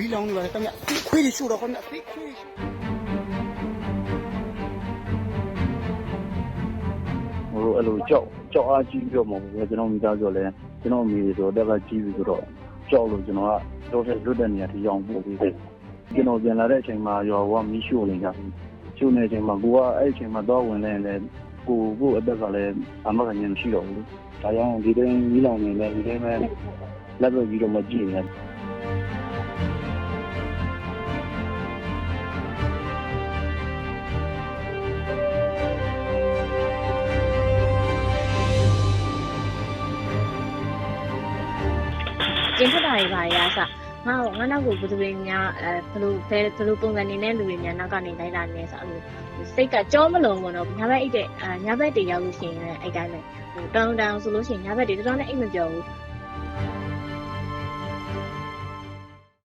မီးလောင်နေပါတယ်ခင်ဗျခွေးတွေရှို့တော့ခင်ဗျခွေးခွေးရှို့ဟိုအဲ့လိုကြောက်ကြောက်အားကြီးပြီးတော့မဟုတ်ဘူးကျွန်တော်မိသားစုလည်းကျွန်တော်မိဆိုတော့တက်ကကြီးပြီးဆိုတော့ကြောက်လို့ကျွန်တော်ကတော့တဲ့လွတ်တဲ့နေရာထိရောက်ပို့ပြီးတယ်ကျွန်တော်ပြန်လာတဲ့အချိန်မှာရောကမီးရှို့နေကြပြီရှို့နေတဲ့အချိန်မှာကိုကအဲ့အချိန်မှာတော့ဝင်လဲလဲကိုကိုအသက်ကလည်းအမကညမရှိတော့ဘူးဒါကြောင့်ဒီတိုင်းမီးလောင်နေလဲဒီတိုင်းပဲလက်ပဲပြီးတော့မကြည့်နေ ကျင်းထတာတွေပါရအစငါငါနောက်ကိုဘယ်သူတွေများအဲဘယ်လိုဘယ်ဘယ်လိုပုံစံနေနဲ့လူတွေများနောက်ကနေလိုက်လာနေဆိုအဲ့လိုစိတ်ကကြောမလုံးဘူးတော့ညဘက်အိတ်တဲ့အာညဘက်တွေရောက်လို့ရှိရင်လည်းအဲ့တိုင်းပဲဟိုတောင်းတောင်းဆိုလို့ရှိရင်ညဘက်တွေတော်တော်နဲ့အိတ်မပြောဘူး